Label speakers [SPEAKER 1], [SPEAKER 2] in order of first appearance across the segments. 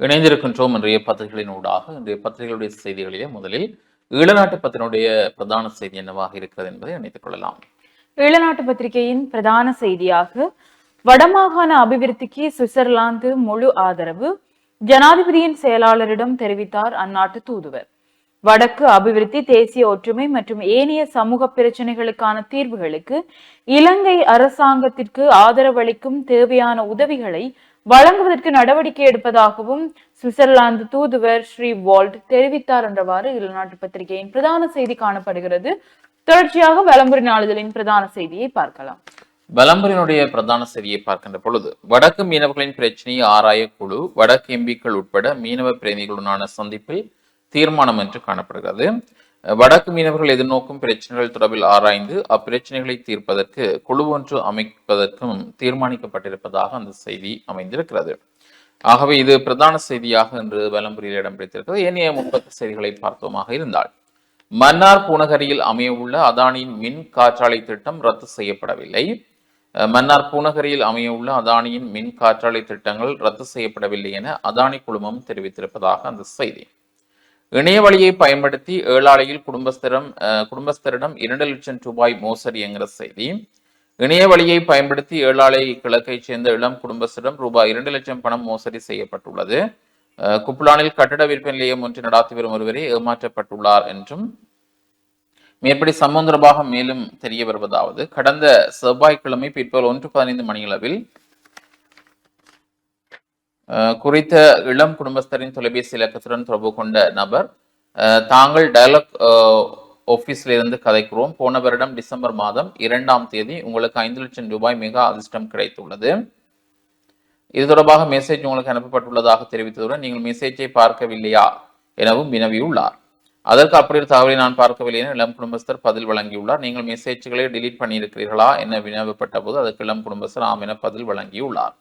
[SPEAKER 1] இணைந்திருக்கின்றோம் இன்றைய பத்திரிகைகளின் ஊடாக இன்றைய பத்திரிகைகளுடைய செய்திகளிலே முதலில் ஈழநாட்டு பத்தினுடைய பிரதான செய்தி என்னவாக இருக்கிறது என்பதை இணைத்துக் கொள்ளலாம்.
[SPEAKER 2] ஈழநாட்டு பத்திரிகையின் பிரதான செய்தியாக வடமாகாண அபிவிருத்திக்கு சுவிட்சர்லாந்து முழு ஆதரவு ஜனாதிபதியின் செயலாளரிடம் தெரிவித்தார் அந்நாட்டு தூதுவர். வடக்கு அபிவிருத்தி தேசிய ஒற்றுமை மற்றும் ஏனைய சமூக பிரச்சனைகளுக்கான தீர்வுகளுக்கு இலங்கை அரசாங்கத்திற்கு ஆதரவளிக்கும் தேவையான உதவிகளை வழங்குவதற்கு நடவடிக்கை எடுப்பதாகவும் சுவிட்சர்லாந்து தூதுவர் ஸ்ரீ வால்ட் தெரிவித்தார் என்றவாறு ஈழநாட்டு பத்திரிகையின் பிரதான செய்தி காணப்படுகிறது. தொடர்ச்சியாக வலம்புரி நாளிதழின் பிரதான செய்தியை பார்க்கலாம்.
[SPEAKER 1] வலம்பரினுடைய பிரதான செய்தியை பார்க்கின்ற பொழுது வடக்கு மீனவர்களின் பிரச்சனையை ஆராய குழு வடக்கு எம்பிக்கள் உட்பட மீனவ பிரதிநிதிகளுடனான சந்திப்பில் தீர்மானம் என்று காணப்படுகிறது. வடக்கு மீனவர்கள் எதிர்நோக்கும் பிரச்சனைகள் தொடர்பில் ஆராய்ந்து அப்பிரச்சனைகளை தீர்ப்பதற்கு குழு ஒன்று அமைப்பதற்கும் தீர்மானிக்கப்பட்டிருப்பதாக அந்த செய்தி அமைந்திருக்கிறது. ஆகவே இது பிரதான செய்தியாக இன்று வலம்புரியில் இடம் பிடித்திருக்கிறது ஏனைய முப்பத்து செய்திகளை பார்த்தோமாக இருந்தால் மன்னார் பூநகரியில் அமையவுள்ள அதானியின் மின் காற்றாலை திட்டம் ரத்து செய்யப்படவில்லை. மன்னார் பூநகரியில் அமையவுள்ள அதானியின் மின் காற்றாலை திட்டங்கள் ரத்து செய்யப்படவில்லை என அதானி குழுமம் தெரிவித்திருப்பதாக அந்த செய்தி. இணையவழியை பயன்படுத்தி ஏழாலையில் குடும்பஸ்தரம் குடும்பஸ்தரிடம் இரண்டு லட்சம் ரூபாய் மோசடி என்கிற செய்தி. இணையவழியை பயன்படுத்தி ஏழாலை கிழக்கைச் சேர்ந்த இளம் குடும்பஸ்தரிடம் ரூபாய் இரண்டு லட்சம் பணம் மோசடி செய்யப்பட்டுள்ளது. அஹ், குப்லானில் கட்டட விற்பனை நிலையம் ஒன்று நடாத்தி வரும் ஒருவரே ஏமாற்றப்பட்டுள்ளார் என்றும் மேற்படி சம்பவம் தொடர்பாக மேலும் தெரிய வருவதாவது கடந்த செவ்வாய்க்கிழமை பிற்பகல் ஒன்று பதினைந்து மணியளவில் குறித்த இளம் குடும்பஸ்தரின் தொலைபேசி இலக்கத்துடன் தொடர்பு கொண்ட நபர் தாங்கள் டயலாக் ஆஃபீஸில் இருந்து கதைக்கிறோம். போன வருடம் டிசம்பர் மாதம் இரண்டாம் தேதி உங்களுக்கு ஐந்து லட்சம் ரூபாய் மிக அதிர்ஷ்டம் கிடைத்துள்ளது. இது தொடர்பாக மெசேஜ் உங்களுக்கு அனுப்பப்பட்டுள்ளதாக தெரிவித்ததுடன் நீங்கள் மெசேஜை பார்க்கவில்லையா எனவும் வினவியுள்ளார். அதற்கு அப்படி ஒரு தகவலை நான் பார்க்கவில்லை என இளம் குடும்பஸ்தர் பதில் வழங்கியுள்ளார். நீங்கள் மெசேஜ்களை டெலீட் பண்ணியிருக்கிறீர்களா என வினவப்பட்ட போது அதற்கு இளம் குடும்பஸ்தர் ஆம் என பதில் வழங்கியுள்ளார்.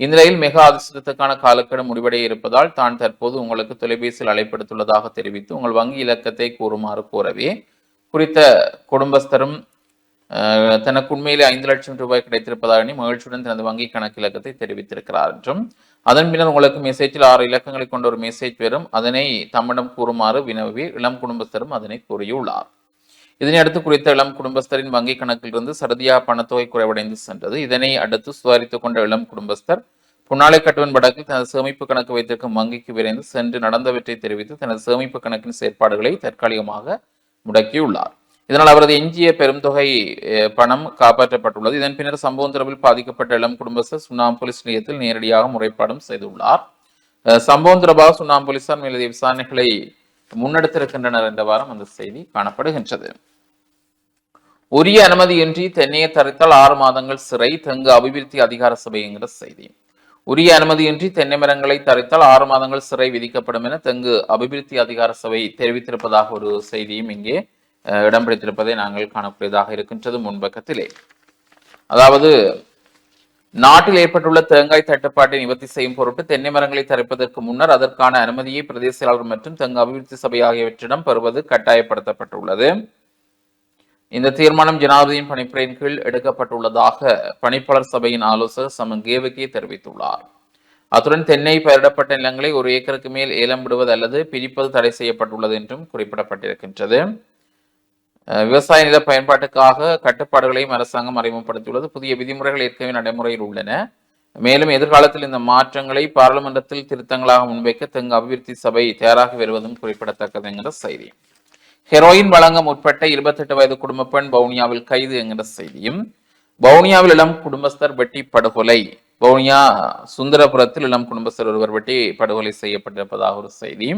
[SPEAKER 1] இந்நிலையில் மெகா அதிர்ஷ்டத்துக்கான காலக்கெடு முடிவடைய இருப்பதால் தான் தற்போது உங்களுக்கு தொலைபேசியில் அழைப்படுத்துள்ளதாக தெரிவித்து உங்கள் வங்கி இலக்கத்தை கூறுமாறு கோரவே குறித்த குடும்பஸ்தரும் தனக்கு உண்மையிலே ஐந்து லட்சம் ரூபாய் கிடைத்திருப்பதாக எண்ணி மகிழ்ச்சியுடன் தனது வங்கி கணக்கு இலக்கத்தை தெரிவித்திருக்கிறார் என்றும் அதன் பின்னர் உங்களுக்கு மெசேஜில் ஆறு இலக்கங்களை கொண்ட ஒரு மெசேஜ் வரும். அதனை தம்மிடம் கூறுமாறு வினவி இளம் குடும்பஸ்தரும் அதனை கூறியுள்ளார். இதனை அடுத்து குறித்த இளம் குடும்பஸ்தரின் வங்கி கணக்கிலிருந்து சரதியா பணத்தொகை குறைவடைந்து சென்றது. இதனை அடுத்து சுதாரித்துக் கொண்ட இளம் குடும்பஸ்தர் புன்னாலை கட்டுவன் வடக்கில் தனது சேமிப்பு கணக்கு வைத்திருக்கும் வங்கிக்கு விரைந்து சென்று நடந்தவற்றை தெரிவித்து தனது சேமிப்பு கணக்கின் செயற்பாடுகளை தற்காலிகமாக முடக்கியுள்ளார். இதனால் அவரது எஞ்சிய பெரும் தொகை பணம் காப்பாற்றப்பட்டுள்ளது. இதன் பின்னர் சம்பவம் தொடர்பில் பாதிக்கப்பட்ட இளம் குடும்பஸ்தர் சுண்ணாம் போலீஸ் நிலையத்தில் நேரடியாக முறைப்பாடும் செய்துள்ளார். சம்பவம் தொடர்பாக சுண்ணாம் போலீசார் மேலதிக விசாரணைகளை முன்னெடுத்திருக்கின்றனர் இந்த வாரம் அந்த செய்தி காணப்படுகின்றது. உரிய அனுமதியின்றி தென்னையை தரித்தால் ஆறு மாதங்கள் சிறை தெங்கு அபிவிருத்தி அதிகார சபை என்கிற செய்தி. உரிய அனுமதியின்றி தென்னை மரங்களை தரித்தால் ஆறு மாதங்கள் சிறை விதிக்கப்படும் என தெங்கு அபிவிருத்தி அதிகார சபை தெரிவித்திருப்பதாக ஒரு செய்தியும் இங்கே இடம்பிடித்திருப்பதை இடம் பிடித்திருப்பதை நாங்கள் காணக்கூடியதாக இருக்கின்றது முன்பக்கத்திலே. அதாவது நாட்டில் ஏற்பட்டுள்ள தேங்காய் தட்டுப்பாட்டை நிவர்த்தி செய்யும் பொருட்டு தென்னை மரங்களை தரிப்பதற்கு முன்னர் அதற்கான அனுமதியை பிரதேச செயலாளர் மற்றும் தெங்கு அபிவிருத்தி சபை ஆகியவற்றிடம் பெறுவது கட்டாயப்படுத்தப்பட்டுள்ளது. இந்த தீர்மானம் ஜனாதிபதியின் பணிப்புரையின் கீழ் எடுக்கப்பட்டுள்ளதாக பணிப்பாளர் சபையின் ஆலோசகர் சமங்கேவகே தெரிவித்துள்ளார். அத்துடன் தென்னை பயிரிடப்பட்ட நிலங்களை ஒரு ஏக்கருக்கு மேல் ஏலம் விடுவது அல்லது பிரிப்பது தடை செய்யப்பட்டுள்ளது என்றும் குறிப்பிடப்பட்டிருக்கின்றது. விவசாய நில பயன்பாட்டுக்காக கட்டுப்பாடுகளையும் அரசாங்கம் அறிமுகப்படுத்தியுள்ளது. புதிய விதிமுறைகள் ஏற்கனவே நடைமுறையில் உள்ளன. மேலும் எதிர்காலத்தில் இந்த மாற்றங்களை பாராளுமன்றத்தில் திருத்தங்களாக முன்வைக்க தெங்கு அபிவிருத்தி சபை தயாராகி வருவதும் குறிப்பிடத்தக்கது என்கிற செய்தி. ஹெரோயின் வழங்க முற்பட்ட இருபத்தெட்டு வயது குடும்ப பெண் வவுனியாவில் கைது என்கிற செய்தியும் வவுனியாவில் இளம் குடும்பஸ்தர் வெட்டி படுகொலை. வவுனியா சுந்தரபுரத்தில் இளம் குடும்பஸ்தர் ஒருவர் வெட்டி படுகொலை செய்யப்பட்டிருப்பதாக ஒரு செய்தி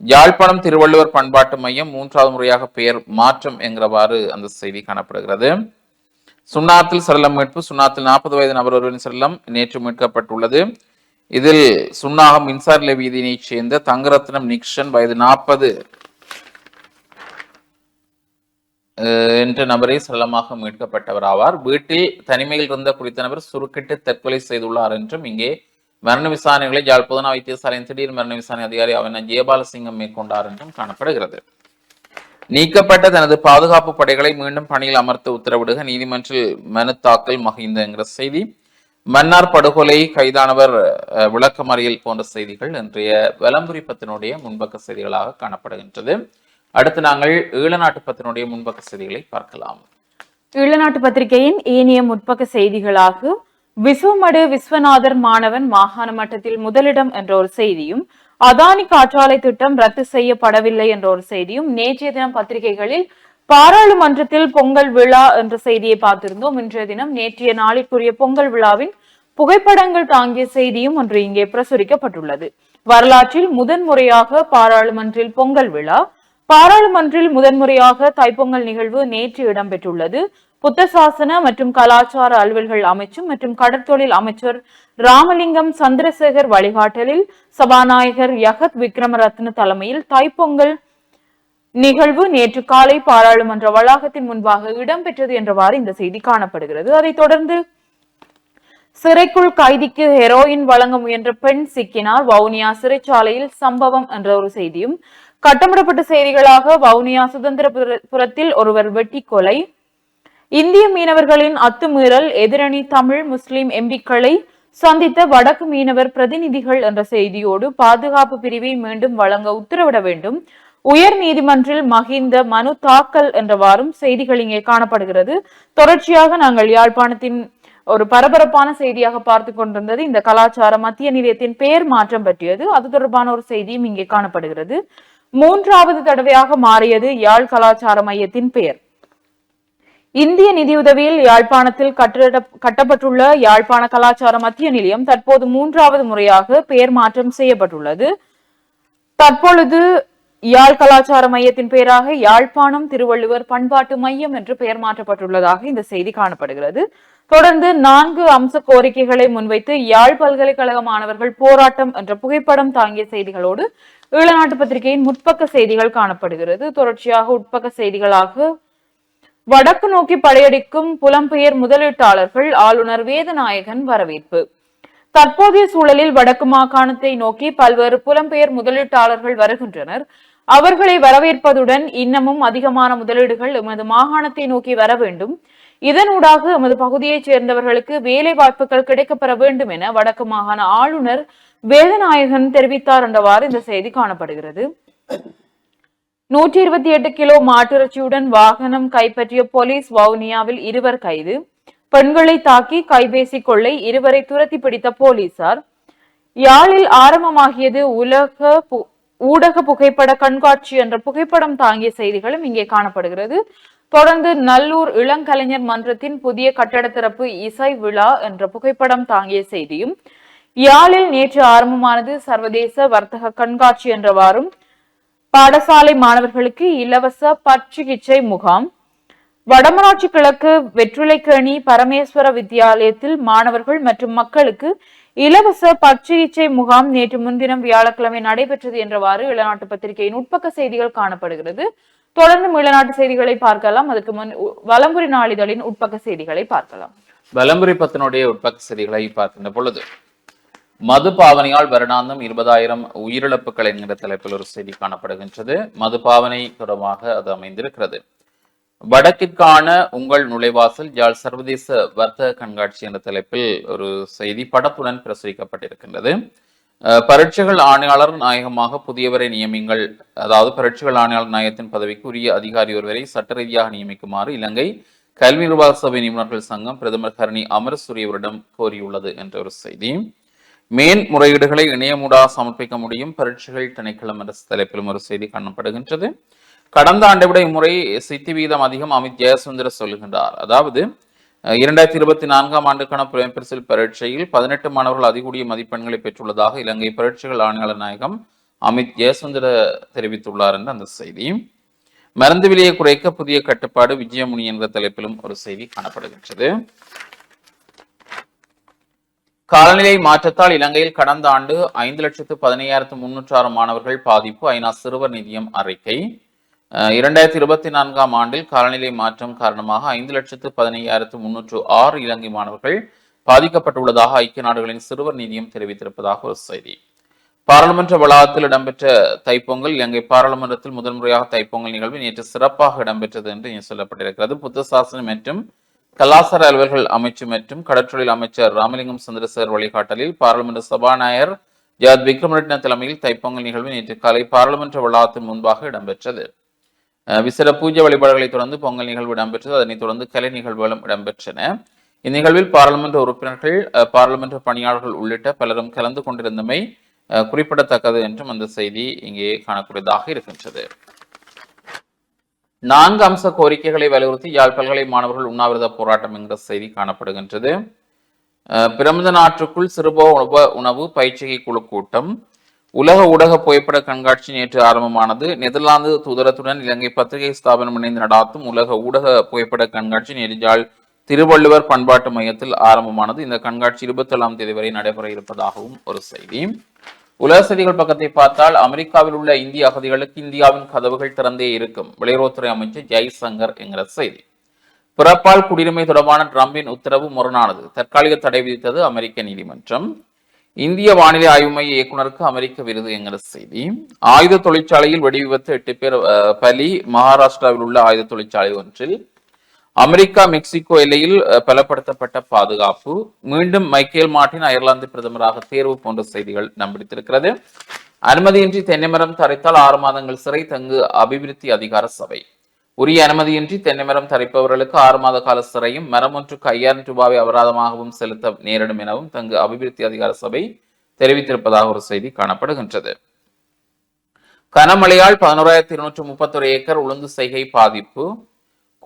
[SPEAKER 1] யாழ்ப்பாணம் திருவள்ளுவர் பண்பாட்டு மையம் மூன்றாவது முறையாக பெயர் மாற்றம் என்கிறவாறு அந்த செய்தி காணப்படுகிறது. சுண்ணாத்தில் சடலம் மீட்பு சுண்ணாத்தில் நாற்பது வயது நபர் ஒருவரின் சடலம் நேற்று மீட்கப்பட்டுள்ளது. இதில் சுண்ணாகம் மின்சார வீதியினைச் சேர்ந்த தங்கரத்னம் நிக்ஷன் வயது நாற்பது என்ற நபரை சடலமாக மீட்கப்பட்டவர் ஆவார். வீட்டில் தனிமையில் இருந்த குறித்த நபர் சுருக்கிட்டு தற்கொலை செய்துள்ளார் என்றும் இங்கே மரண விசாரணைகளை யாழ்ப்பாண வைத்தியசாலையின் திடீர் மரண விசாரணை அதிகாரி அவன ஜெயபாலசிங்கம் மேற்கொண்டார் என்றும் காணப்படுகிறது நீக்கப்பட்ட தனது பாதுகாப்பு படைகளை மீண்டும் பணியில் அமர்த்த உத்தரவிடுக நீதிமன்றில் மனு தாக்கல் மகிந்த என்கிற செய்தி மன்னார் படுகொலை கைதானவர் அஹ், விளக்கமறியல் போன்ற செய்திகள் இன்றைய வலம்புரி பத்தினுடைய முன்பக்க செய்திகளாக காணப்படுகின்றது அடுத்து நாங்கள் ஈழநாட்டு பத்தினுடைய முன்பக்க செய்திகளை பார்க்கலாம்
[SPEAKER 2] ஈழநாட்டு பத்திரிகையின் ஏனைய முற்பக்க செய்திகளாக விசுவமடு விஸ்வநாதர் மாணவன் மாகாண மட்டத்தில் முதலிடம் என்ற ஒரு செய்தியும் அதானி காற்றாலை திட்டம் ரத்து செய்யப்படவில்லை என்ற ஒரு செய்தியும் நேற்றைய தினம் பத்திரிகைகளில் பாராளுமன்றத்தில் பொங்கல் விழா என்ற செய்தியை பார்த்திருந்தோம். இன்றைய தினம் நேற்றைய நாளிற்குரிய பொங்கல் விழாவின் புகைப்படங்கள் தாங்கிய செய்தியும் ஒன்று இங்கே பிரசுரிக்கப்பட்டுள்ளது. வரலாற்றில் முதன்முறையாக பாராளுமன்றில் பொங்கல் விழா. பாராளுமன்றில் முதன்முறையாக தைப்பொங்கல் நிகழ்வு நேற்று இடம்பெற்றுள்ளது. புத்த சாசன மற்றும் கலாச்சார அலுவல்கள் அமைச்சும் மற்றும் கடற்தொழில் அமைச்சர் ராமலிங்கம் சந்திரசேகர் வழிகாட்டலில் சபாநாயகர் யகத் விக்ரமரத்ன தலைமையில் தைப்பொங்கல் நிகழ்வு நேற்று காலை பாராளுமன்ற வளாகத்தின் முன்பாக இடம்பெற்றது என்றவாறு இந்த செய்தி காணப்படுகிறது. அதைத் தொடர்ந்து சிறைக்குள் கைதிக்கு ஹெரோயின் வழங்க முயன்ற பெண் சிக்கினார். வவுனியா சிறைச்சாலையில் சம்பவம் என்ற ஒரு செய்தியும் கட்டமிடப்பட்ட செய்திகளாக வவுனியா சுதந்திரபுரத்தில் ஒருவர் வெட்டி கொலை இந்திய மீனவர்களின் அத்துமீறல் எதிரணி தமிழ் முஸ்லிம் எம்பிக்களை சந்தித்த வடக்கு மீனவர் பிரதிநிதிகள் என்ற செய்தியோடு பாதுகாப்பு பிரிவை மீண்டும் வழங்க உத்தரவிட வேண்டும். உயர் நீதிமன்றில் மகிந்த மனு தாக்கல் என்றவாறும் செய்திகள் இங்கே காணப்படுகிறது. தொடர்ச்சியாக நாங்கள் யாழ்ப்பாணத்தின் ஒரு பரபரப்பான செய்தியாக பார்த்து கொண்டிருந்தது. இந்த கலாச்சார மத்திய நிலையத்தின் பெயர் மாற்றம் பற்றியது. அது தொடர்பான ஒரு செய்தியும் இங்கே காணப்படுகிறது. மூன்றாவது தடவையாக மாறியது யாழ் கலாச்சார மையத்தின் பெயர் இந்திய நிதியுதவியில் யாழ்ப்பாணத்தில் கட்டிட கட்டப்பட்டுள்ள யாழ்ப்பாண கலாச்சார மத்திய நிலையம் தற்போது மூன்றாவது முறையாக பெயர் மாற்றம் செய்யப்பட்டுள்ளது. தற்பொழுது யாழ் கலாச்சார மையத்தின் பெயராக யாழ்ப்பாணம் திருவள்ளுவர் பண்பாட்டு மையம் என்று பெயர் மாற்றப்பட்டுள்ளதாக இந்த செய்தி காணப்படுகிறது. தொடர்ந்து நான்கு அம்ச கோரிக்கைகளை முன்வைத்து யாழ் பல்கலைக்கழக மாணவர்கள் போராட்டம் என்ற புகைப்படம் தாங்கிய செய்திகளோடு ஈழநாட்டு பத்திரிகையின் முற்பக்க செய்திகள் காணப்படுகிறது. தொடர்ச்சியாக உட்பக்க செய்திகளாக வடக்கு நோக்கி படையெடுக்கும் புலம்பெயர் முதலீட்டாளர்கள் ஆளுநர் வேதநாயகன் வரவேற்பு. தற்போதைய சூழலில் வடக்கு மாகாணத்தை நோக்கி பல்வேறு புலம்பெயர் முதலீட்டாளர்கள் வருகின்றனர். அவர்களை வரவேற்பதுடன் இன்னமும் அதிகமான முதலீடுகள் எமது மாகாணத்தை நோக்கி வர வேண்டும். இதனூடாக எமது பகுதியைச் சேர்ந்தவர்களுக்கு வேலை வாய்ப்புகள் கிடைக்கப்பெற வேண்டும் என வடக்கு மாகாண ஆளுநர் வேதநாயகன் தெரிவித்தார் என்றவாறு இந்த செய்தி காணப்படுகிறது. நூற்றி இருபத்தி எட்டு கிலோ மாட்டிறைச்சியுடன் வாகனம் கைப்பற்றிய போலீஸ் வவுனியாவில் இருவர் கைது. பெண்களை தாக்கி கைபேசி கொள்ளை இருவரை துரத்தி பிடித்த போலீசார். யாழில் ஆரம்பமாகியது உலக ஊடக புகைப்பட கண்காட்சி என்ற புகைப்படம் தாங்கிய செய்திகளும் இங்கே காணப்படுகிறது. தொடர்ந்து நல்லூர் இளங்கலைஞர் மன்றத்தின் புதிய கட்டட திறப்பு இசை விழா என்ற புகைப்படம் தாங்கிய செய்தியும் யாழில் நேற்று ஆரம்பமானது சர்வதேச வர்த்தக கண்காட்சி என்றவாறும் பாடசாலை மாணவர்களுக்கு இலவச பற்சிகிச்சை முகாம். வடமராட்சி கிழக்கு வெற்றிலைக்கேணி பரமேஸ்வர வித்தியாலயத்தில் மாணவர்கள் மற்றும் மக்களுக்கு இலவச பற்சிகிச்சை முகாம் நேற்று முன்தினம் வியாழக்கிழமை நடைபெற்றது என்றவாறு இளநாட்டு பத்திரிகையின் உட்பக்க செய்திகள் காணப்படுகிறது. தொடர்ந்து இளநாட்டு செய்திகளை பார்க்கலாம். அதுக்கு முன் வலம்புரி நாளிதழின் உட்பக்க செய்திகளை பார்க்கலாம்.
[SPEAKER 1] வலம்புரி பத்தினுடைய உட்பக்க செய்திகளை பார்க்கின்ற பொழுது மது பாவனையால் வருடாந்தம் இருபதாயிரம் உயிரிழப்புகள் என்கிற தலைப்பில் ஒரு செய்தி காணப்படுகின்றது. மது பாவனை தொடர்பாக அது அமைந்திருக்கிறது. வடக்கிற்கான உங்கள் நுழைவாசல் யாழ் சர்வதேச வர்த்தக கண்காட்சி என்ற தலைப்பில் ஒரு செய்தி படத்துடன் பிரசுரிக்கப்பட்டிருக்கின்றது. பரீட்சைகள் ஆணையாளர் நாயகமாக புதியவரை நியமிங்கள் அதாவது பரீட்சைகள் ஆணையாளர் நாயகத்தின் பதவிக்கு உரிய அதிகாரி ஒருவரை சட்ட ரீதியாக நியமிக்குமாறு இலங்கை கல்வி நிர்வாக சபை நிபுணர்கள் சங்கம் பிரதமர் கரணி அமரசூரியவரிடம் கோரியுள்ளது என்ற ஒரு செய்தி. மேன் முறையீடுகளை இணையமூடாக சமர்ப்பிக்க முடியும். பரீட்சைகள் திணைக்களம் அரசு தலைப்பிலும் ஒரு செய்தி காணப்படுகின்றது. கடந்த ஆண்டை விட இம்முறை சித்தி வீதம் அதிகம் அமித் ஜெயசுந்தர் சொல்லுகின்றார். அதாவது இரண்டாயிரத்தி இருபத்தி நான்காம் ஆண்டுக்கான புலம்பெரிசல் பரீட்சையில் பதினெட்டு மாணவர்கள் அதிகூடிய மதிப்பெண்களை பெற்றுள்ளதாக இலங்கை பரீட்சைகள் ஆணையாளர் நாயகம் அமித் ஜெயசுந்தர தெரிவித்துள்ளார் என்ற அந்த செய்தி. மருந்து விலையை குறைக்க புதிய கட்டுப்பாடு விஜயமுனி என்ற தலைப்பிலும் ஒரு செய்தி காணப்படுகின்றது. காலநிலை மாற்றத்தால் இலங்கையில் கடந்த ஆண்டு ஐந்து லட்சத்து பதினையாயிரத்து முன்னூற்று ஆறு மாணவர்கள் பாதிப்பு ஐநா சிறுவர் நிதியம் அறிக்கை. இரண்டாயிரத்தி இருபத்தி நான்காம் ஆண்டில் காலநிலை மாற்றம் காரணமாக ஐந்து லட்சத்து பதினையாயிரத்து முன்னூற்று ஆறு இலங்கை மாணவர்கள் பாதிக்கப்பட்டுள்ளதாக ஐக்கிய நாடுகளின் சிறுவர் நிதியம் தெரிவித்திருப்பதாக ஒரு செய்தி. பாராளுமன்ற வளாகத்தில் இடம்பெற்ற தைப்பொங்கல் இலங்கை பாராளுமன்றத்தில் முதன்முறையாக தைப்பொங்கல் நிகழ்வு நேற்று சிறப்பாக இடம்பெற்றது என்று சொல்லப்பட்டிருக்கிறது. புத்த சாசனம் மற்றும் கலாசார அலுவல்கள் அமைச்சு மற்றும் கடற்றொழில் அமைச்சர் ராமலிங்கம் சந்திரசேகர் வழிகாட்டலில் பாராளுமன்ற சபாநாயகர் ஜாத் விக்ரமரட்ன தலைமையில் தைப்பொங்கல் நிகழ்வு நேற்று காலை பாராளுமன்ற வளாகத்தின் முன்பாக இடம்பெற்றது. விசேட பூஜை வழிபாடுகளைத் தொடர்ந்து பொங்கல் நிகழ்வு இடம்பெற்றது. அதனைத் தொடர்ந்து கலை நிகழ்வுகளும் இடம்பெற்றன. இந்நிகழ்வில் பாராளுமன்ற உறுப்பினர்கள் பாராளுமன்ற பணியாளர்கள் உள்ளிட்ட பலரும் கலந்து கொண்டிருந்தமை குறிப்பிடத்தக்கது என்றும் அந்த செய்தி இங்கே காணக்கூடியதாக இருக்கின்றது. நான்கு அம்ச கோரிக்கைகளை வலியுறுத்தி யாழ் பல்கலை மாணவர்கள் உண்ணாவிரத போராட்டம் என்கிற செய்தி காணப்படுகின்றது. பிரமத நாட்டுக்குள் சிறுபோ உணவு உணவு பயிற்சிகை குழு கூட்டம். உலக ஊடக புகைப்பட கண்காட்சி நேற்று ஆரம்பமானது. நெதர்லாந்து தூதரத்துடன் இலங்கை பத்திரிகை ஸ்தாபனம் இணைந்து நடாத்தும் உலக ஊடக புகைப்பட கண்காட்சி நேற்று யாழ் திருவள்ளுவர் பண்பாட்டு மையத்தில் ஆரம்பமானது. இந்த கண்காட்சி இருபத்தி ஏழாம் தேதி வரை நடைபெற இருப்பதாகவும் ஒரு செய்தி. உலக செய்திகள் பக்கத்தை பார்த்தால் அமெரிக்காவில் உள்ள இந்திய அகதிகளுக்கு இந்தியாவின் கதவுகள் திறந்தே இருக்கும். வெளியுறவுத்துறை அமைச்சர் ஜெய்சங்கர் என்கிற செய்தி. பிறப்பால் குடியுரிமை தொடர்பான ட்ரம்பின் உத்தரவு முரணானது. தற்காலிக தடை விதித்தது அமெரிக்க நீதிமன்றம். இந்திய வானிலை ஆய்வு மைய இயக்குனருக்கு அமெரிக்க விருது என்கிற செய்தி. ஆயுத தொழிற்சாலையில் வெடி விபத்து எட்டு பேர் பலி மகாராஷ்டிராவில் உள்ள ஆயுத தொழிற்சாலை ஒன்றில் அமெரிக்கா மெக்சிகோ எல்லையில் பலப்படுத்தப்பட்ட பாதுகாப்பு. மீண்டும் மைக்கேல் மார்டின் அயர்லாந்து பிரதமராக தேர்வு போன்ற செய்திகள் நம்பித்திருக்கிறது அனுமதியின்றி தென்னைமரம் தரைத்தால் ஆறு மாதங்கள் சிறை தங்கு அபிவிருத்தி அதிகார சபை. உரிய அனுமதியின்றி தென்னைமரம் தரைப்பவர்களுக்கு ஆறு மாத கால சிறையும் மரம் ஒன்றுக்கு ஐயாயிரம் ரூபாவை அபராதமாகவும் செலுத்த நேரிடும் எனவும் தங்கு அபிவிருத்தி அதிகார சபை தெரிவித்திருப்பதாக ஒரு செய்தி காணப்படுகின்றது. கனமழையால் பதினோராயிரத்தி இருநூற்று முப்பத்தொரு ஏக்கர் உளுந்து செய்கை பாதிப்பு.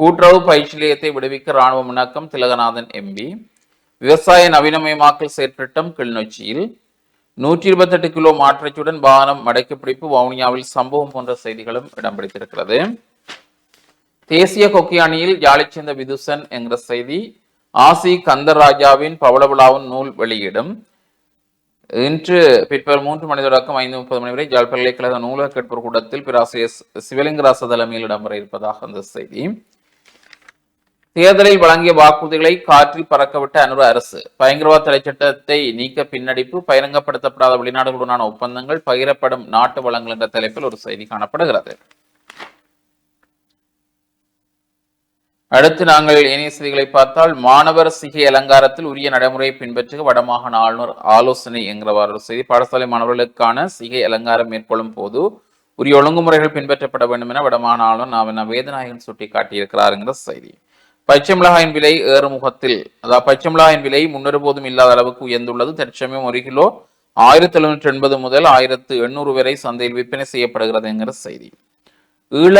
[SPEAKER 1] கூட்டுறவு பயிற்சி நிலையத்தை விடுவிக்க ராணுவ முன்னக்கம் திலகநாதன் எம்பி விவசாய நவீனமயமாக்கல் செயற்திட்டம் கிளிநொச்சியில் நூற்றி இருபத்தெட்டு கிலோ மாற்றச்சுடன் வாகனம் மடக்கி பிடிப்பு வவுனியாவில் சம்பவம் போன்ற செய்திகளும் இடம் பிடித்திருக்கிறது. தேசிய கொக்கி அணியில் யாழைச் விதுசன் என்கிற செய்தி ஆசி கந்தராஜாவின் பவளவிழாவின் நூல் வெளியிடும். இன்று பிற்பகல் மூன்று மணி தொடக்கம் ஐந்து முப்பது மணி வரை ஜாழ் பல்கலைக்கழக நூலக கேட்போர் கூட்டத்தில் பேராசிரியர் சிவலிங்கராச தலைமையில் இடம்பெற இருப்பதாக அந்த செய்தி. தேர்தலில் வழங்கிய வாக்குறுதிகளை காற்றில் பறக்கவிட்ட அனுர அரசு. பயங்கரவாத தடை சட்டத்தை நீக்க பின்னடிப்பு பகிரங்கப்படுத்தப்படாத வெளிநாடுகளுடனான ஒப்பந்தங்கள் பகிரப்படும் நாட்டு வளங்கள் என்ற தலைப்பில் ஒரு செய்தி காணப்படுகிறது. அடுத்து நாங்கள் இணைய செய்திகளை பார்த்தால் மாணவர் சிகை அலங்காரத்தில் உரிய நடைமுறையை பின்பற்ற வடமாகாண ஆளுநர் ஆலோசனை என்கிறவாறு ஒரு செய்தி. பாடசாலை மாணவர்களுக்கான சிகை அலங்காரம் மேற்கொள்ளும் போது உரிய ஒழுங்குமுறைகள் பின்பற்றப்பட வேண்டும் என வடமாகாண ஆளுநர் நாவன வேதநாயகன் சுட்டி காட்டியிருக்கிறார் என்கிற செய்தி. பச்சை மிளகாயின் விலை ஏறுமுகத்தில் அதாவது பச்சை மிளகாயின் விலை முன்னொருபோதும் இல்லாத அளவுக்கு உயர்ந்துள்ளது. தற்சமயம் ஒரு கிலோ ஆயிரத்தி எழுநூற்றி எண்பது முதல் ஆயிரத்து எண்ணூறு வரை சந்தையில் விற்பனை செய்யப்படுகிறது என்கிற செய்தி. ஈழ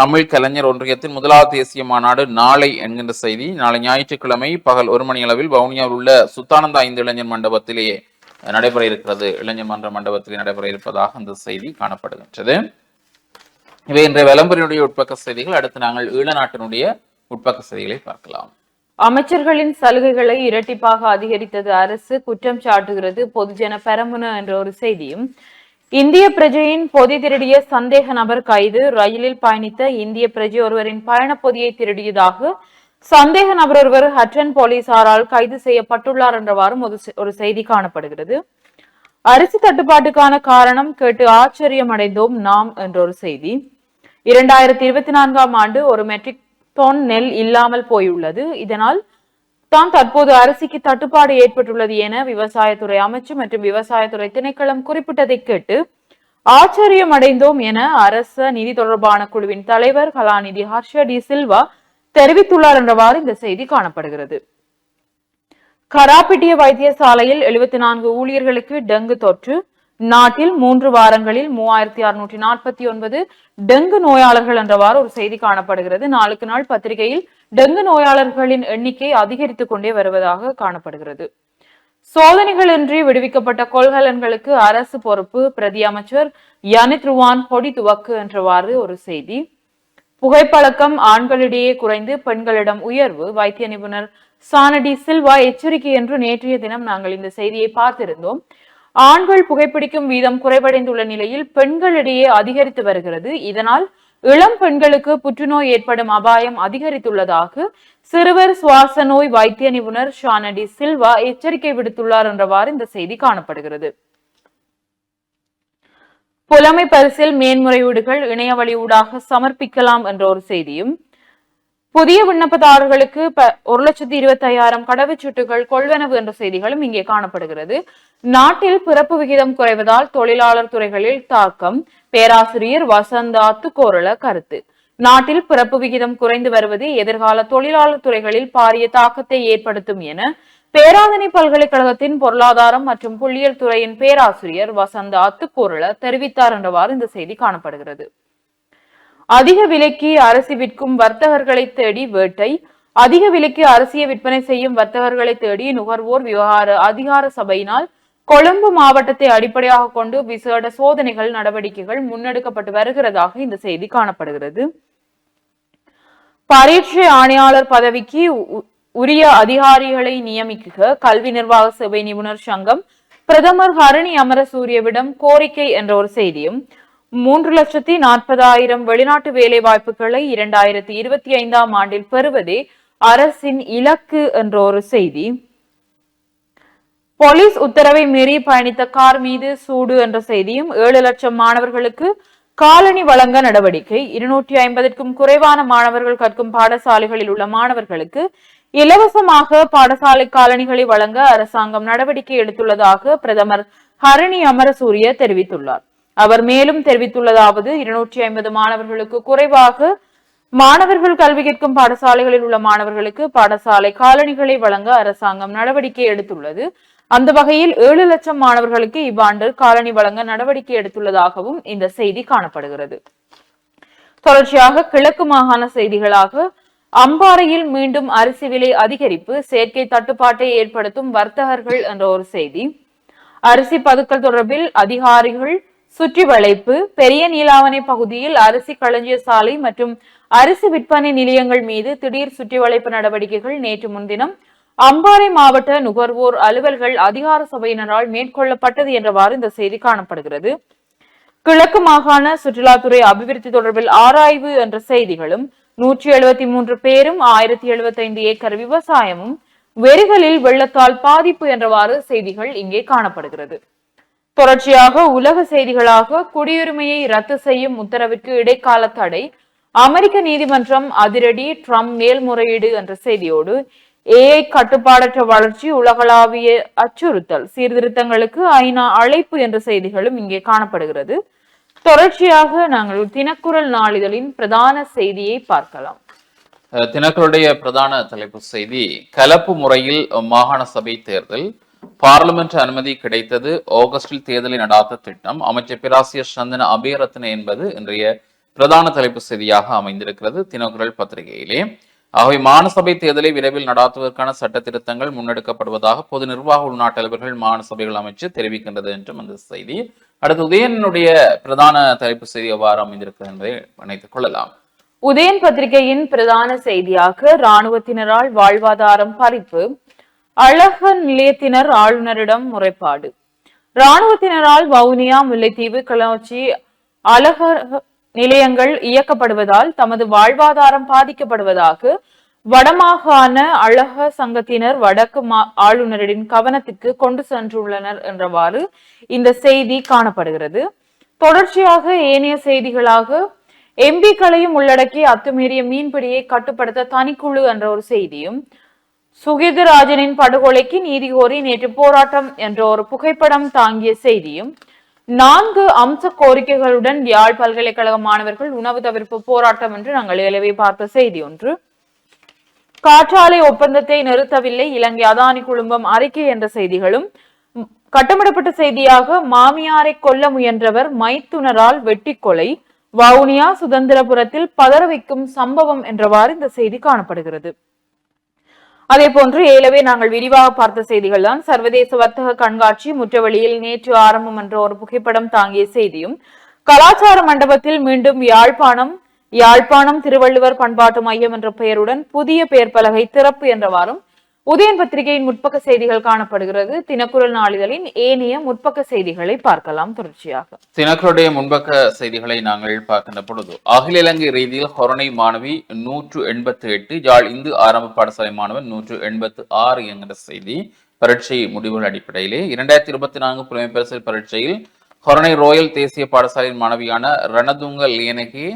[SPEAKER 1] தமிழ் கலைஞர் ஒன்றியத்தின் முதலாவது தேசிய மாநாடு நாளை என்கின்ற செய்தி. நாளை ஞாயிற்றுக்கிழமை பகல் ஒரு மணி அளவில் வவுனியாவில் உள்ள சுத்தானந்த ஐந்து இளைஞர் மண்டபத்திலேயே நடைபெற இருக்கிறது. இளைஞர் மன்ற மண்டபத்திலே நடைபெற இருப்பதாக அந்த செய்தி காணப்படுகின்றது. இவை இன்றைய விளம்பரினுடைய உட்பக்க செய்திகள். அடுத்து நாங்கள் ஈழ நாட்டினுடைய உட்பக்க செய்திகளை பார்க்கலாம்.
[SPEAKER 2] அமைச்சர்களின் சலுகைகளை இரட்டிப்பாக அதிகரித்தது அரசு குற்றம் சாட்டுகிறது பொதுஜன பெரமுன என்ற ஒரு செய்தியும். இந்திய பிரஜையின் பொதி திருடிய சந்தேக நபர் கைது ரயிலில் பயணித்த இந்திய பிரஜை ஒருவரின் பயணப் பொதியை திருடியதாக சந்தேக நபர் ஒருவர் ஹட்டன் போலீசாரால் கைது செய்யப்பட்டுள்ளார் என்றவாறும் ஒரு செய்தி காணப்படுகிறது. அரிசி தட்டுப்பாட்டுக்கான காரணம் கேட்டு ஆச்சரியம் அடைந்தோம் நாம் என்ற ஒரு செய்தி. இரண்டாயிரத்தி இருபத்தி நான்காம் ஆண்டு ஒரு மெட்ரிக் தொன் நெல் இல்லாமல் போயுள்ளது. இதனால் தான் தற்போது அரிசிக்கு தட்டுப்பாடு ஏற்பட்டுள்ளது என விவசாயத்துறை அமைச்சு மற்றும் விவசாயத்துறை திணைக்களம் குறிப்பிட்டதை கேட்டு ஆச்சரியம் அடைந்தோம் என அரச நிதி தொடர்பான குழுவின் தலைவர் கலாநிதி ஹர்ஷ டி சில்வா தெரிவித்துள்ளார் என்றவாறு இந்த செய்தி காணப்படுகிறது. கராப்பிட்டிய வைத்தியசாலையில் எழுபத்தி நான்கு ஊழியர்களுக்கு டெங்கு தொற்று நாட்டில் மூன்று வாரங்களில் மூவாயிரத்தி அறுநூற்றி நாற்பத்தி ஒன்பது டெங்கு நோயாளர்கள் என்றவாறு ஒரு செய்தி காணப்படுகிறது. நாளுக்கு நாள் பத்திரிகையில் டெங்கு நோயாளர்களின் எண்ணிக்கை அதிகரித்துக் கொண்டே வருவதாக காணப்படுகிறது. சோதனைகளின்றி விடுவிக்கப்பட்ட கொள்கலன்களுக்கு அரசு பொறுப்பு பிரதி அமைச்சர் யனித் ருவான் கொடி துவக்கு என்றவாறு ஒரு செய்தி. புகைப்பழக்கம் ஆண்களிடையே குறைந்து பெண்களிடம் உயர்வு வைத்திய நிபுணர் சானடி சில்வா எச்சரிக்கை என்று நேற்றைய தினம் நாங்கள் இந்த செய்தியை பார்த்திருந்தோம். ஆண்கள் புகைப்பிடிக்கும் வீதம் குறைவடைந்துள்ள நிலையில் பெண்களிடையே அதிகரித்து வருகிறது. இதனால் இளம் பெண்களுக்கு புற்றுநோய் ஏற்படும் அபாயம் அதிகரித்துள்ளதாக சிறுவர் சுவாச நோய் வைத்திய நிபுணர் ஷானடி சில்வா எச்சரிக்கை விடுத்துள்ளார் என்றவாறு இந்த செய்தி காணப்படுகிறது. புலமை பரிசில் மேன்முறையீடுகள் இணையவழி ஊடாக சமர்ப்பிக்கலாம் என்ற ஒரு செய்தியும் புதிய விண்ணப்பதாரர்களுக்கு ஒரு லட்சத்தி இருபத்தையாயிரம் கடவுச்சீட்டுகள் கொள்வனவு என்ற செய்திகளும் இங்கே காணப்படுகிறது. நாட்டில் பிறப்பு விகிதம் குறைவதால் தொழிலாளர் துறைகளில் தாக்கம். பேராசிரியர் வசந்தாத்து கோரள கருத்து. நாட்டில் பிறப்பு விகிதம் குறைந்து வருவது எதிர்கால தொழிலாளர் துறைகளில் பாரிய தாக்கத்தை ஏற்படுத்தும் என பேராதனை பல்கலைக்கழகத்தின் பொருளாதாரம் மற்றும் புள்ளியியல் துறையின் பேராசிரியர் வசந்த அத்துக்கூறல தெரிவித்தார் என்றவாறு இந்த செய்தி காணப்படுகிறது. அதிக விலைக்கு அரிசி விற்கும் வர்த்தகர்களை தேடி வேட்டை அதிக விலைக்கு அரிசியை விற்பனை செய்யும் வர்த்தகர்களை தேடி நுகர்வோர் விவகார அதிகார சபையினால் கொழும்பு மாவட்டத்தை அடிப்படையாக கொண்டு விசேட சோதனைகள் நடவடிக்கைகள் முன்னெடுக்கப்பட்டு வருகிறதாக இந்த செய்தி காணப்படுகிறது. பரீட்சை ஆணையாளர் பதவிக்கு உ- உரிய அதிகாரிகளை நியமிக்க கல்வி நிர்வாக சபை நிபுணர் சங்கம் பிரதமர் ஹரணி அமரசூரியவிடம் கோரிக்கை என்ற ஒரு செய்தியும் மூன்று லட்சத்தி நாற்பதாயிரம் வெளிநாட்டு வேலை வாய்ப்புகளை இரண்டாயிரத்தி இருபத்தி ஐந்தாம் ஆண்டில் பெறுவதே அரசின் இலக்கு என்ற ஒரு செய்தி. போலீஸ் உத்தரவை மீறி பயணித்த கார் மீது சூடு என்ற செய்தியும் ஏழு லட்சம் மாணவர்களுக்கு காலணி வழங்க நடவடிக்கை. இருநூற்றி ஐம்பதற்கும் குறைவான மாணவர்கள் கற்கும் பாடசாலைகளில் உள்ள மாணவர்களுக்கு இலவசமாக பாடசாலை காலணிகளை வழங்க அரசாங்கம் நடவடிக்கை எடுத்துள்ளதாக பிரதமர் ஹரணி அமரசூரிய தெரிவித்துள்ளார். அவர் மேலும் தெரிவித்துள்ளதாவது இருநூற்றி ஐம்பது மாணவர்களுக்கு குறைவாக மாணவர்கள் கல்வி கேட்கும் பாடசாலைகளில் உள்ள மாணவர்களுக்கு பாடசாலை காலணிகளை வழங்க அரசாங்கம் நடவடிக்கை எடுத்துள்ளது. அந்த வகையில் ஏழு லட்சம் மாணவர்களுக்கு இவ்வாண்டு காலணி வழங்க நடவடிக்கை எடுத்துள்ளதாகவும் இந்த செய்தி காணப்படுகிறது. தொடர்ச்சியாக கிழக்கு மாகாண செய்திகளாக அம்பாறையில் மீண்டும் அரிசி விலை அதிகரிப்பு செயற்கை தட்டுப்பாட்டை ஏற்படுத்தும் வர்த்தகர்கள் என்ற ஒரு செய்தி. அரிசி பதுக்கல் தொடர்பில் அதிகாரிகள் சுற்றி வளைப்பு பெரிய நீலாவணை பகுதியில் அரிசி களஞ்சிய சாலை மற்றும் அரிசி விற்பனை நிலையங்கள் மீது திடீர் சுற்றி வளைப்பு நடவடிக்கைகள் நேற்று முன்தினம் அம்பாறை மாவட்ட நுகர்வோர் அலுவல்கள் அதிகார சபையினரால் மேற்கொள்ளப்பட்டது என்றவாறு இந்த செய்தி காணப்படுகிறது. கிழக்கு மாகாண சுற்றுலாத்துறை அபிவிருத்தி தொடர்பில் ஆராய்வு என்ற செய்திகளும் நூற்றி எழுபத்தி மூன்று பேரும் ஆயிரத்தி எழுபத்தி ஐந்து ஏக்கர் விவசாயமும் வெறிகளில் வெள்ளத்தால் பாதிப்பு என்றவாறு செய்திகள் இங்கே காணப்படுகிறது. தொடர்ச்சியாக உலக செய்திகளாக குடியுரிமையை ரத்து செய்யும் உத்தரவிற்கு இடைக்கால தடை. அமெரிக்க நீதிமன்றம் அதிரடி ட்ரம்ப் மேல்முறையீடு என்ற செய்தியோடு ஏஐ கட்டுப்பாடற்ற வளர்ச்சி உலகளாவிய அச்சுறுத்தல் சீர்திருத்தங்களுக்கு ஐநா அழைப்பு என்ற செய்திகளும் இங்கே காணப்படுகிறது. தொடர்ச்சியாக நாங்கள் தினக்குரல் நாளிதழின் பிரதான செய்தியை பார்க்கலாம்.
[SPEAKER 1] தினக்களுடைய பிரதான தலைப்பு செய்தி கலப்பு முறையில் மாகாண சபை தேர்தல். பார்லிமெண்ட் அனுமதி கிடைத்தது ஆகஸ்டில் தேர்தலை நடாத்த திட்டம். அமைச்சர் பிராசிய சந்தன அபேரத்ன என்பது இன்றைய பிரதான தலைப்பு செய்தியாக அமைந்திருக்கிறது தினகுரல் பத்திரிகையிலே. ஆகவே மாநசபை தேர்தலை விரைவில் நடாத்துவதற்கான சட்ட திருத்தங்கள் முன்னெடுக்கப்படுவதாக பொது நிர்வாக உள்நாட்டு அலுவலர்கள் மாநசபைகள் அமைச்சு தெரிவிக்கின்றது என்றும் அந்த செய்தி. அடுத்து உதயனுடைய பிரதான தலைப்பு செய்தி எவ்வாறு அமைந்திருக்கிறது என்பதை நினைத்துக் கொள்ளலாம்.
[SPEAKER 2] உதயன் பத்திரிகையின் பிரதான செய்தியாக இராணுவத்தினரால் வாழ்வாதாரம் பறிப்பு அழக நிலையத்தினர் ஆளுநரிடம் முறைப்பாடு. இராணுவத்தினரால் வவுனியா முல்லைத்தீவு கிளர்ச்சி அழகர் நிலையங்கள் இயக்கப்படுவதால் தமது வாழ்வாதாரம் பாதிக்கப்படுவதாக வடமாகாண அழக சங்கத்தினர் வடக்கு மா- ஆளுநரின் கவனத்திற்கு கொண்டு சென்றுள்ளனர் என்றவாறு இந்த செய்தி காணப்படுகிறது. தொடர்ச்சியாக ஏனைய செய்திகளாக எம்பிக்களையும் உள்ளடக்கி அத்துமீறிய மீன்பிடியை கட்டுப்படுத்த தனிக்குழு என்ற ஒரு செய்தியும் சுகீதராஜனின் படுகொலைக்கு நீதி கோரி நேற்று போராட்டம் என்ற ஒரு புகைப்படம் தாங்கிய செய்தியும் நான்கு அம்ச கோரிக்கைகளுடன் யாழ் பல்கலைக்கழக மாணவர்கள் உணவு தவிர்ப்பு போராட்டம் என்று நாங்கள் ஏலவே பார்த்த செய்தி ஒன்று. காற்றாலை ஒப்பந்தத்தை நிறுத்தவில்லை இலங்கை அதானி குழுமம் அறிக்கை என்ற செய்திகளும் கட்டமிடப்பட்ட செய்தியாக மாமியாரை கொல்ல முயன்றவர் மைத்துனரால் வெட்டி கொலை வவுனியா சுதந்திரபுரத்தில் பதற வைக்கும் சம்பவம் என்றவாறு இந்த செய்தி காணப்படுகிறது. அதே போன்று ஏலவே நாங்கள் விரிவாக பார்த்த செய்திகள் தான் சர்வதேச வர்த்தக கண்காட்சி முற்றவெளியில் நேற்று ஆரம்பம் என்ற ஒரு புகைப்படம் தாங்கிய செய்தியும் கலாச்சார மண்டபத்தில் மீண்டும் யாழ்ப்பாணம் யாழ்ப்பாணம் திருவள்ளுவர் பண்பாட்டு மையம் என்ற பெயருடன் புதிய பெயர் பலகை திறப்பு என்றவாறும் உதயன் பத்திரிகையின் முற்பக்க செய்திகள் காணப்படுகிறது. தினக்குரல் நாளிதழின் ஏனைய முற்பக்க செய்திகளை பார்க்கலாம் தொடர்ச்சியாக.
[SPEAKER 1] தினக்குரலுடைய முன்பக்க செய்திகளை நாங்கள் பார்க்கின்ற பொழுது அகில இலங்கை ரீதியில் கொரோனை மாணவி நூற்று எண்பத்தி எட்டு யாழ் இந்து ஆரம்ப பாடசாலை மாணவன் நூற்று எண்பத்து ஆறு என்கிற செய்தி பரீட்சை முடிவுகள் அடிப்படையிலே இரண்டாயிரத்தி இருபத்தி நான்கு புலமை பரீட்சையில் கொரோனை ரோயல் தேசிய பாடசாலையின் மாணவியான ரணதுங்க லியனகி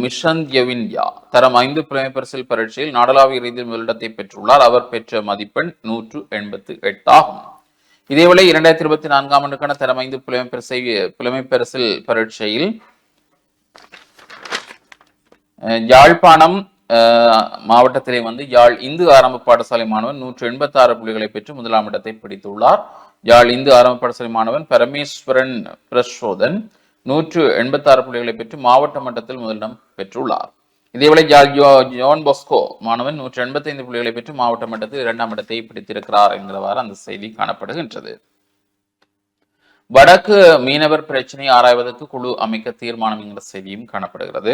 [SPEAKER 1] மிஷன் யவின்யா தரம் ஐந்து புலமை பரிசில் பரீட்சையில் நாடளாவிய ரீதியில் முதலிடத்தை பெற்றுள்ளார். அவர் பெற்ற மதிப்பெண் நூற்று எண்பத்து எட்டாகும் இதேவேளை இரண்டாயிரத்தி இருபத்தி நான்காம் ஆண்டுக்கான தரம் ஐந்து புலமை பரிசை புலமை பரிசில் பரீட்சையில் யாழ்ப்பாணம் மாவட்டத்திலே வந்து யாழ் இந்து ஆரம்ப பாடசாலை மாணவன் நூற்று எண்பத்தி ஆறு புள்ளிகளை பெற்று முதலாம் இடத்தை பிடித்துள்ளார். யாழ் இந்து ஆரம்ப பாடசாலை மாணவன் பரமேஸ்வரன் பிரசோதன் நூற்று எண்பத்தி ஆறு புள்ளிகளை பெற்று மாவட்ட மட்டத்தில் முதலிடம் பெற்றுள்ளார். இதேவேளை ஜான் பொஸ்கோ மாணவன் நூற்று எண்பத்தைந்து புள்ளிகளை பெற்று மாவட்ட மட்டத்தில் இரண்டாம் இடத்தை பிடித்திருக்கிறார் என்கிறவாறு அந்த செய்தி காணப்படுகின்றது. வடக்கு மீனவர் பிரச்சனை ஆராய்வதற்கு குழு அமைக்க தீர்மானம் என்கிற செய்தியும் காணப்படுகிறது.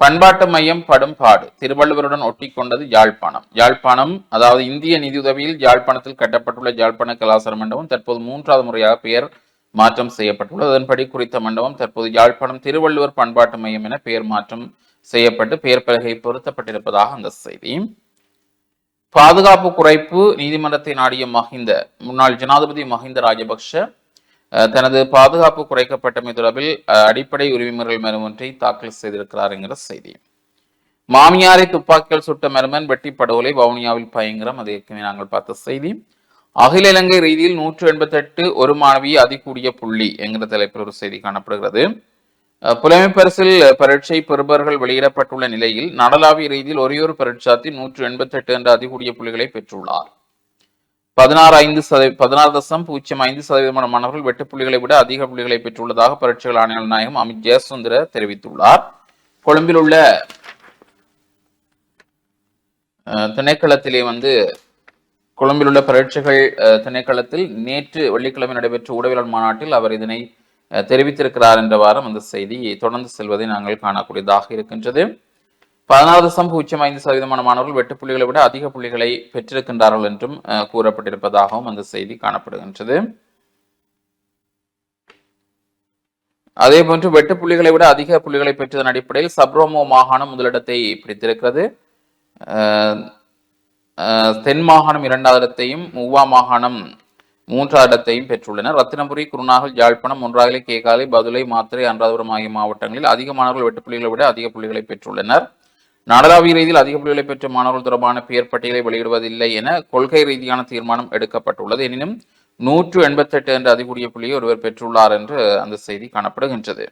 [SPEAKER 1] பண்பாட்டு மையம் படும் பாடு. திருவள்ளுவருடன் ஒட்டி கொண்டது யாழ்ப்பாணம். யாழ்ப்பாணம் அதாவது இந்திய நிதியுதவியில் யாழ்ப்பாணத்தில் கட்டப்பட்டுள்ள யாழ்ப்பாண கலாசார மண்டபம் தற்போது மூன்றாவது முறையாக பெயர் மாற்றம் செய்யப்பட்டுள்ளது. அதன்படி குறித்த மண்டபம் தற்போது யாழ்ப்பாணம் திருவள்ளுவர் பண்பாட்டு மையம் என பெயர் மாற்றம் செய்யப்பட்டு பெயர் பலகை பொருத்தப்பட்டிருப்பதாக அந்த செய்தி. பாதுகாப்பு குறைப்பு நீதிமன்றத்தை நாடிய மஹிந்த முன்னாள் ஜனாதிபதி மஹிந்த ராஜபக்ஷ தனது பாதுகாப்பு குறைக்கப்பட்டமை தொடர்பில் அஹ், அடிப்படை உரிமைமுறைகள் மனு ஒன்றை தாக்கல் செய்திருக்கிறார் என்கிற செய்தி. மாமியாரை துப்பாக்கியால் சுட்ட மருமன் வெட்டி படுகொலை வவுனியாவில் பயங்கரம் அது ஏற்கனவே நாங்கள் பார்த்த செய்தி. அகில இலங்கை ரீதியில் நூற்று எண்பத்தெட்டு ஒரு மாணவி அதிகூடிய புள்ளி என்கிற தலைப்பில் ஒரு செய்தி காணப்படுகிறது. புலமைப்பரசில் புலமை பரிசில் பரீட்சை பெறுபவர்கள் வெளியிடப்பட்டுள்ள நிலையில் நடலாவிய ரீதியில் ஒரே ஒரு பரீட்சார்த்தி நூற்று எண்பத்தெட்டு என்ற அதிகூடிய புள்ளிகளை பெற்றுள்ளார். பதினாறு ஐந்து சதவீ பதினாறு தசம் பூஜ்ஜியம் ஐந்து சதவீதமான மாணவர்கள் வெட்டு புள்ளிகளை விட அதிக புள்ளிகளை பெற்றுள்ளதாக பரீட்சைகள் ஆணையாளர் நாயகம் அமித் ஜெயசுந்தர தெரிவித்துள்ளார். கொழும்பில் உள்ள அஹ், திணைக்களத்திலே வந்து கொழும்பில் உள்ள பரீட்சைகள் திணைக்களத்தில் நேற்று வெள்ளிக்கிழமை நடைபெற்ற ஊடகவியல் மாநாட்டில் அவர் இதனை அஹ், தெரிவித்திருக்கிறார் என்ற வாரம் அந்த செய்தி தொடர்ந்து செல்வதை நாங்கள் காணக்கூடியதாக இருக்கின்றது. பதினாறு தசம் பூஜ்ஜியம் ஐந்து சதவீதமான மாணவர்கள் வெட்டு புள்ளிகளை விட அதிக புள்ளிகளை பெற்றிருக்கின்றார்கள் என்றும் கூறப்பட்டிருப்பதாகவும் அந்த செய்தி காணப்படுகின்றது. அதே போன்று வெட்டு புள்ளிகளை விட அதிக புள்ளிகளை பெற்றதன் அடிப்படையில் சப்ரோமோ மாகாணம் முதலிடத்தை பிடித்திருக்கிறது. தென் மாகாணம் இரண்டாவது இடத்தையும் மூவா மாகாணம் மூன்றாவது இடத்தையும் பெற்றுள்ளனர். ரத்தினபுரி குருநாகல் யாழ்ப்பாணம் ஒன்றாகலை கேகாலை பதுளை மாத்திரை அன்றாதபுரம் ஆகிய மாவட்டங்களில் அதிக மாணவர்கள் வெட்டு புள்ளிகளை விட அதிக புள்ளிகளை பெற்றுள்ளனர். நாடளாவிய ரீதியில் அதிக புள்ளிகளை பெற்ற மாணவர்கள் தொடர்பான பெயர் பட்டியலை வெளியிடுவதில்லை என கொள்கை ரீதியான தீர்மானம் எடுக்கப்பட்டுள்ளது. எனினும் நூற்று எண்பத்தெட்டு என்ற அதிகூடிய புள்ளியை ஒருவர் பெற்றுள்ளார் என்று அந்த செய்தி காணப்படுகின்றது.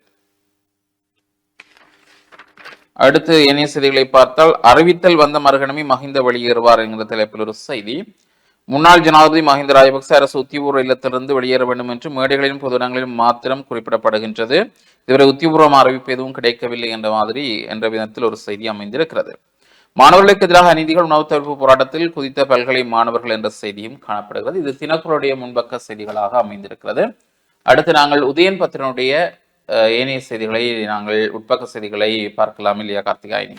[SPEAKER 1] அடுத்து இணைய செய்திகளை பார்த்தால் அறிவித்தல் வந்த மறுகணமே மஹிந்த வெளியேறுவார் என்கிற தலைப்பில் ஒரு செய்தி. முன்னாள் ஜனாதிபதி மஹிந்த ராஜபக்ச அரசு உத்தியபூர்வ இல்லத்திலிருந்து வெளியேற வேண்டும் என்று மேடைகளிலும் பொது இடங்களிலும் மாத்திரம் குறிப்பிடப்படுகின்றது. இதுவரை உத்திபூர்வம் அறிவிப்பு எதுவும் கிடைக்கவில்லை என்ற மாதிரி என்ற விதத்தில் ஒரு செய்தி அமைந்திருக்கிறது. மாணவர்களுக்கு எதிராக அநீதிகள் உணவு தடுப்பு போராட்டத்தில் குதித்த பல்கலை மாணவர்கள் என்ற செய்தியும் காணப்படுகிறது. இது தினக்குரலுடைய முன்பக்க செய்திகளாக அமைந்திருக்கிறது. அடுத்து நாங்கள் உதயன் பத்திரனுடைய ஏனைய செய்திகளை நாங்கள் உட்பக்க செய்திகளை பார்க்கலாம் இல்லையா கார்த்திகாயினி?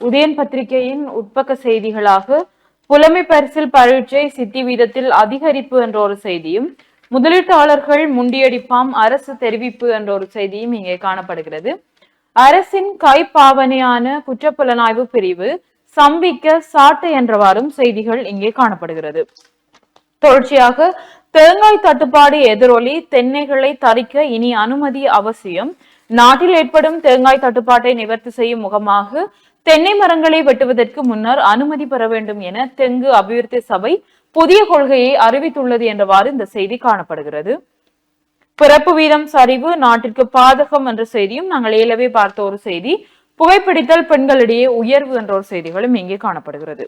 [SPEAKER 2] உதயன் பத்திரிகையின் உட்பக்க செய்திகளாக புலமை பரிசில் பரீட்சை சித்தி வீதத்தில் அதிகரிப்பு என்ற ஒரு செய்தியும் முதலீட்டாளர்கள் முண்டியடிப்பாம் அரசு தெரிவிப்பு என்ற ஒரு செய்தியும் இங்கே காணப்படுகிறது. அரசின் கைப்பாவனையான குற்றப்புலனாய்வு பிரிவு சம்பிக்க சாட்டு என்றவாறும் செய்திகள் இங்கே காணப்படுகிறது. தொடர்ச்சியாக தேங்காய் தட்டுப்பாடு எதிரொலி தென்னைகளை தரிக்க இனி அனுமதி அவசியம். நாட்டில் ஏற்படும் தேங்காய் தட்டுப்பாட்டை நிவர்த்தி செய்யும் முகமாக தென்னை மரங்களை வெட்டுவதற்கு முன்னர் அனுமதி பெற வேண்டும் என தெங்கு அபிவிருத்தி சபை புதிய கொள்கையை அறிவித்துள்ளது என்றவாறு இந்த செய்தி காணப்படுகிறது. பிறப்பு வீதம் சரிவு நாட்டிற்கு பாதகம் என்ற செய்தியும் நாங்கள் ஏலவே பார்த்த ஒரு செய்தி. புகைப்பிடித்தல் பெண்களிடையே உயர்வு என்ற ஒரு செய்திகளும் இங்கே காணப்படுகிறது.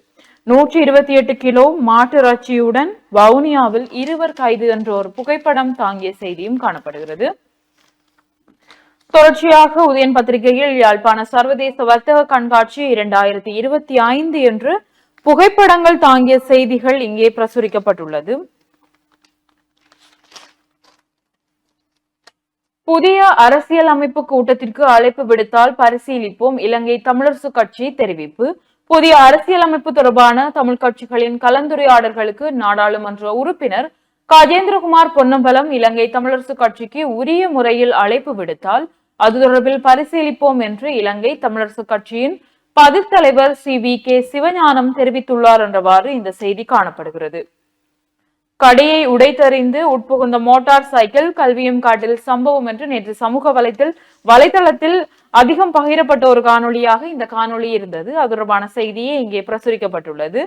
[SPEAKER 2] நூற்றி இருபத்தி எட்டு கிலோ மாட்டு வவுனியாவில் இருவர் கைது என்ற ஒரு புகைப்படம் தாங்கிய செய்தியும் காணப்படுகிறது. தொடர்ச்சியாக உதயன் பத்திரிகையில் யாழ்ப்பாண சர்வதேச வர்த்தக கண்காட்சி இரண்டாயிரத்தி இருபத்தி ஐந்து என்று புகைப்படங்கள் தாங்கிய செய்திகள் இங்கே பிரசுரிக்கப்பட்டுள்ளது. புதிய அரசியல் அமைப்பு கூட்டத்திற்கு அழைப்பு விடுத்தால் பரிசீலிப்போம் இலங்கை தமிழரசு கட்சி தெரிவிப்பு. புதிய அரசியலமைப்பு தொடர்பான தமிழ் கட்சிகளின் கலந்துரையாடல்களுக்கு நாடாளுமன்ற உறுப்பினர் காஜேந்திரகுமார் பொன்னம்பலம் இலங்கை தமிழரசு கட்சிக்கு உரிய முறையில் அழைப்பு விடுத்தால் அது தொடர்பில் பரிசீலிப்போம் என்று இலங்கை தமிழரசு கட்சியின் பதில் தலைவர் சி வி கே சிவஞானம் தெரிவித்துள்ளார் என்றவாறு இந்த செய்தி காணப்படுகிறது. கடையை உடைத்தறிந்து உட்புகுந்த மோட்டார் சைக்கிள் கல்வியும் காட்டில் சம்பவம் என்று நேற்று சமூக வலைத்தில் வலைத்தளத்தில் அதிகம் பகிரப்பட்ட ஒரு காணொளியாக இந்த காணொளி இருந்தது. அது தொடர்பான செய்தியே இங்கே பிரசுரிக்கப்பட்டுள்ளது.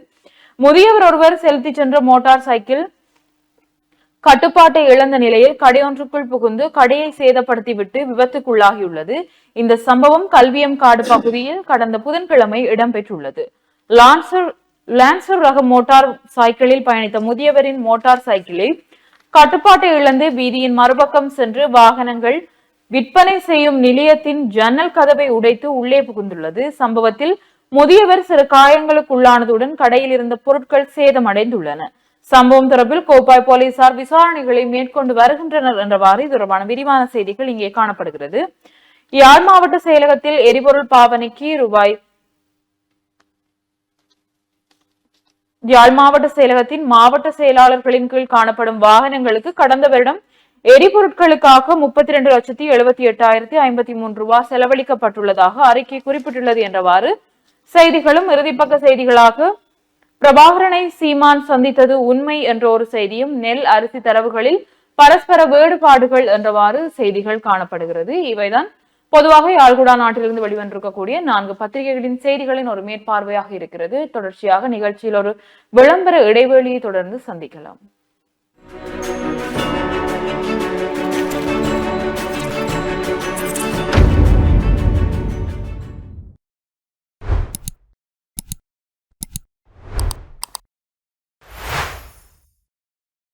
[SPEAKER 2] முதியவர் ஒருவர் செலுத்தி சென்ற மோட்டார் சைக்கிள் கட்டுப்பாட்டை இழந்த நிலையில் கடையொன்றுக்குள் புகுந்து கடையை சேதப்படுத்திவிட்டு விபத்துக்குள்ளாகியுள்ளது. இந்த சம்பவம் கல்வியம் காடு பகுதியில் கடந்த புதன்கிழமை இடம்பெற்றுள்ளது. லான்சர் லான்சர் ரக மோட்டார் சைக்கிளில் பயணித்த முதியவரின் மோட்டார் சைக்கிளில் கட்டுப்பாட்டை இழந்து வீதியின் மறுபக்கம் சென்று வாகனங்கள் விற்பனை செய்யும் நிலையத்தின் ஜன்னல் கதவை உடைத்து உள்ளே புகுந்துள்ளது. சம்பவத்தில் முதியவர் சிறு காயங்களுக்குள்ளானதுடன் கடையில் இருந்த பொருட்கள் சேதமடைந்துள்ளன. சம்பவம் தொடர்பில் கோப்பாய் போலீசார் விசாரணைகளை மேற்கொண்டு வருகின்றனர் என்றவாறு இது தொடர்பான விரிவான செய்திகள் இங்கே காணப்படுகிறது. யாழ் மாவட்ட செயலகத்தில் எரிபொருள் பாவனைக்கு ரூபாய் யாழ் மாவட்ட செயலகத்தின் மாவட்ட செயலாளர்களின் கீழ் காணப்படும் வாகனங்களுக்கு கடந்த வருடம் எரிபொருட்களுக்காக முப்பத்தி ரெண்டு லட்சத்தி எழுபத்தி எட்டாயிரத்தி ஐம்பத்தி மூன்று ரூபாய் செலவழிக்கப்பட்டுள்ளதாக அறிக்கை குறிப்பிட்டுள்ளது என்றவாறு செய்திகளும் இறுதிப்பக்க செய்திகளாக பிரபாகரனை சீமான் சந்தித்தது உண்மை என்ற ஒரு செய்தியும் நெல் அரிசி தரவுகளில் பரஸ்பர வேறுபாடுகள் என்றவாறு செய்திகள் காணப்படுகிறது. இவைதான் பொதுவாக யாழ்குடா நாட்டிலிருந்து வெளிவந்திருக்கக்கூடிய நான்கு பத்திரிகைகளின் செய்திகளின் ஒரு மேற்பார்வையாக இருக்கிறது. தொடர்ச்சியாக நிகழ்ச்சியில் ஒரு விளம்பர இடைவெளியை தொடர்ந்து சந்திக்கலாம்.